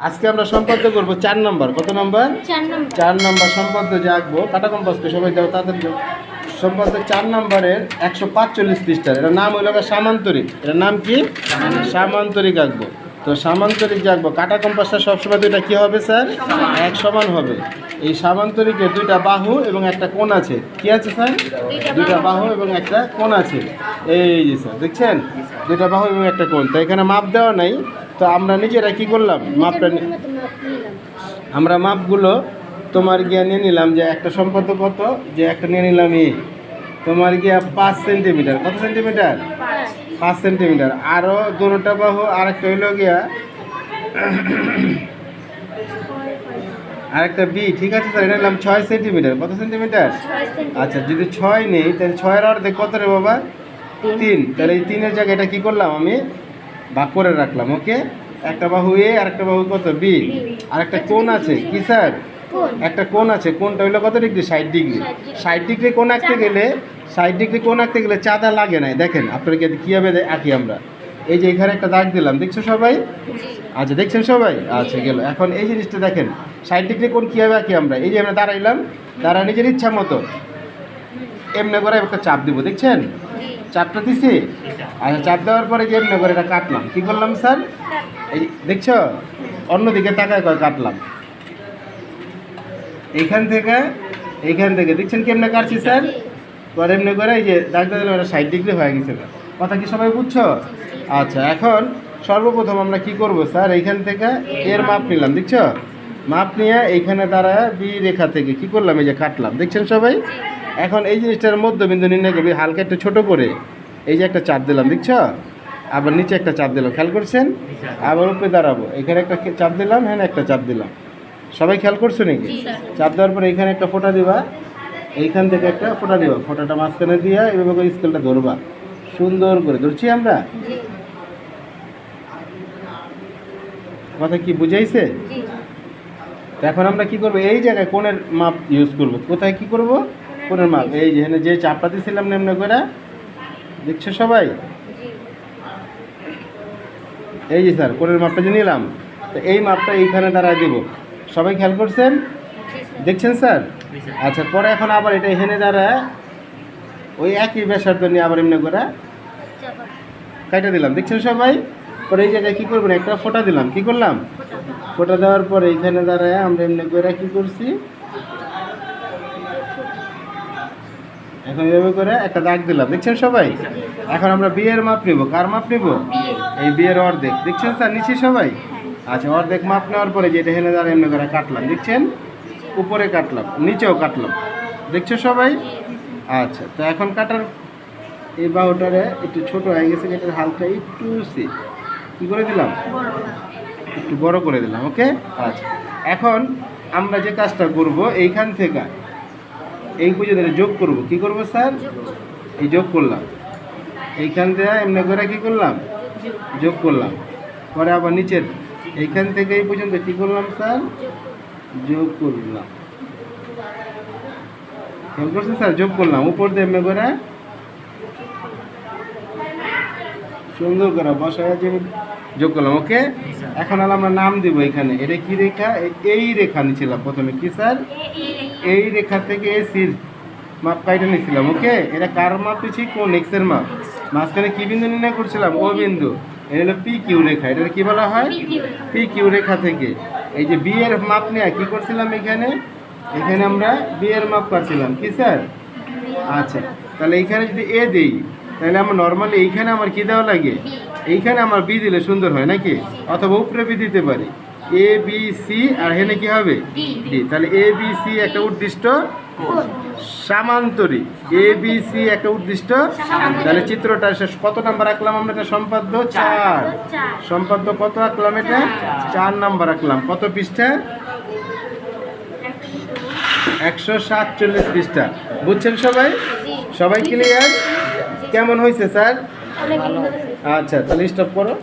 আজকে আমরা সম্পাদ্য করব চার নম্বর। কত নম্বর? চার নম্বর। সম্পাদ্য যে আঁকবো কাটা কম্পাসকে সবাই দাও তাদের সম্পাদ্য চার নম্বরের একশো পাঁচচল্লিশ পৃষ্ঠার। এটার নাম হইল সামান্তরিক। এটার নাম কি? সামান্তরিক। আঁকবো। তো সামান্তরিক যে আঁকবো কাটা কম্পাসটা সবসময় দুইটা কী হবে স্যার? এক সমান হবে। এই সামান্তরিকের দুইটা বাহু এবং একটা কোণ আছে। কি আছে স্যার? দুইটা বাহু। এবং একটা কোণ আছে। এই যে স্যার দেখছেন? দুইটা বাহু এবং একটা কোণ। তো এখানে মাপ দেওয়া নাই। তো আমরা নিজেরা কি করলাম? মাপটা আমরা মাপগুলো তোমার গিয়া নিয়ে নিলাম যে একটা সম্পদ কত? যে একটা নিয়ে নিলাম ই তোমার গিয়া পাঁচ সেন্টিমিটার। কত সেন্টিমিটার? পাঁচ। সেন্টিমিটার। আরও দুটা বাহু আর একটা হইল গিয়া আরেকটা বি। ঠিক আছে স্যার এটা নিলাম ছয় সেন্টিমিটার। কত সেন্টিমিটার? সেন্টিমিটার। আচ্ছা যদি ছয় নেই তাহলে ছয়ের অর্ধেক কত রে বাবা? তিন। তাহলে এই তিনের জায়গায় এটা কী করলাম আমি? ভাগ করে রাখলাম ওকে? একটা বাহু এ আর একটা বাহু কত? বি। আর একটা কোণ আছে কি স্যার? একটা কোণ আছে কোণটা হইল কত ডিগ্রি? ষাট ডিগ্রি। ষাট ডিগ্রি। কোণ আঁকতে গেলে ষাট ডিগ্রি কোণ আঁকতে গেলে চাঁদা লাগে নাই। দেখেন আপনাদেরকে কীভাবে আঁকি আমরা। এই যে এখানে একটা দাগ দিলাম দেখছ সবাই? আচ্ছা দেখছেন সবাই? আচ্ছা গেল। এখন এই জিনিসটা দেখেন ষাট ডিগ্রি কোণ কীভাবে আঁকি আমরা? এই যে আমরা দাঁড়াইলাম দাঁড়া নিজের ইচ্ছা মতো। এমনি করে একটা চাপ দিব দেখছেন? চাপটা দিছি? আচ্ছা চাপ দেওয়ার পরে যে এমনি করে এটা কাটলাম। কী করলাম, স্যার? এই দেখছ? অন্যদিকে তাকায় করে কাটলাম। এইখান থেকে এইখান থেকে, দেখছেন কেমনে কাটছি, স্যার? পরে এমনি করে এই যে ডাক্তার দিলাম এটা ষাট ডিগ্রি হয়ে গেছে। কথা কি সবাই বুঝছ? আচ্ছা এখন সর্বপ্রথম আমরা কি করব, স্যার? এইখান থেকে এর মাপ নিলাম, দেখছ? মাপ নিয়ে এইখানে দ্বারা বি রেখা থেকে কি করলাম, এই যে কাটলাম। দেখছেন সবাই? এখন এই জিনিসটার মধ্যবিন্দু নির্ণয় করবি হালকা একটু ছোট করে। এই যে একটা চাপ দিলাম দেখছ? আবার নিচে একটা চাপ দিলাম খেয়াল করছেন? আবার উপরে দাঁড়াবো। এখানে একটা চাপ দিলাম হ্যাঁ একটা চাপ দিলাম। সবাই খেয়াল করছ নাকি? চাপ দেওয়ার পরে এইখানে একটা ফোঁটা দিবা। এইখান থেকে একটা ফোঁটা দিবা। ফোঁটাটা মাঝখানে দিয়া এভাবে করে স্কেলটা ধরবা। সুন্দর করে। ধরছি আমরা? কথা কি বুঝাইছে? এখন আমরা কি করব? এই জায়গায় কোণের মাপ ইউজ করব। কোথায় কি করব? কোণের মাপ এই যে যে চাপটা দিয়েছিলাম নেমনে করে, দেখছ সবাই? এই যে স্যার, কোণের মাপটা যে নিলাম, তো এই মাপটা এইখানে দাঁড়ায় দেব। সবাই খেয়াল করছেন? দেখছেন স্যার? আচ্ছা পরে এখন আবার এটা এখানে দাঁড়ায়, ওই একই ব্যাসার্ধ নিয়ে আবার এমনি করে চাপা কাটা দিলাম। দেখছেন সবাই? পরে এই জায়গায় কী করবেন একটা ফোটা দিলাম। কি করলাম? ফোটা দেওয়ার পরে এইখানে দাঁড়ায় আমরা এমনি করে কী করছি? এখন এভাবে করে একটা দাগ দিলাম। দেখছেন সবাই? এখন আমরা বিয়ের মাপ নিব। কার মাপ নিব? এই বিয়ের অর্ধেক। দেখছেন স্যার নিচ্ছি সবাই? আচ্ছা অর্ধেক মাপ নেওয়ার পরে যেটা হেনে দাঁড়া এমনি করে কাটলাম। দেখছেন? উপরে কাটলাম, নিচেও কাটলাম। দেখছ সবাই? আচ্ছা তো এখন কাটার এই বাহুটারে একটু ছোট হয়ে গেছে, এটার হালকা একটু সে কী করে দিলাম? একটু বড় করে দিলাম, ওকে? আচ্ছা এখন আমরা যে কাজটা করব, এইখান থেকে এই পর্যন্ত যোগ করব। কি করব স্যার? এই যোগ করলাম। এইখান থেকে এমনি করে কি করলাম? যোগ। করলাম। পরে আবার নিচের এইখান থেকে এই পর্যন্ত কি করলাম স্যার? যোগ। করলাম। খেয়াল করছেন স্যার? যোগ করলাম। উপর দিয়ে এমনি করে সুন্দর করে বসায় যে যোগ করলাম ওকে? এখন আমরা নাম দিব এখানে। এটা কি রেখা? এই রেখা নিয়েছিলাম প্রথমে কি স্যার? এই রেখা থেকে সির মাপ কাইটে নিয়েছিলাম ওকে? এটা কার মাপ দিচ্ছি কোন এক্সের মাপ? মাঝখানে কি বিন্দু নির্ণয় করছিলাম? ও বিন্দু। এটা হলো পি কিউ রেখা। এটা কি বলা হয়? পি কিউ রেখা। থেকে। এই যে বি এর মাপ নেওয়া কি করছিলাম এখানে? এখানে আমরা বি এর মাপ পাচ্ছিলাম। কি স্যার? আচ্ছা। তাহলে এইখানে যদি এ দেই তাহলে আমার নর্মালি এইখানে আমার কি দেওয়া লাগে? এইখানে আমার বি দিলে সুন্দর হয় নাকি? অথবা উপরে বি দিতে পারি। এ বি সি আর এখানে কি হবে? ডি তাহলে এ বি সি একটা উদ্দিষ্ট সামান্তরিক এ বি সি একটা উদ্দিষ্ট তাহলে চিত্রটা শেষ কত নাম্বার আঁকলাম আমরা এটা? সম্পাদ্য চার। সম্পাদ্য কত আঁকলাম এটা? চার। নাম্বার আঁকলাম। কত পৃষ্ঠা? একশো সাতচল্লিশ পৃষ্ঠা। বুঝছেন সবাই? সবাই ক্লিয়ার কেমন হয়েছে স্যার? আচ্ছা তাহলে স্টপ করো।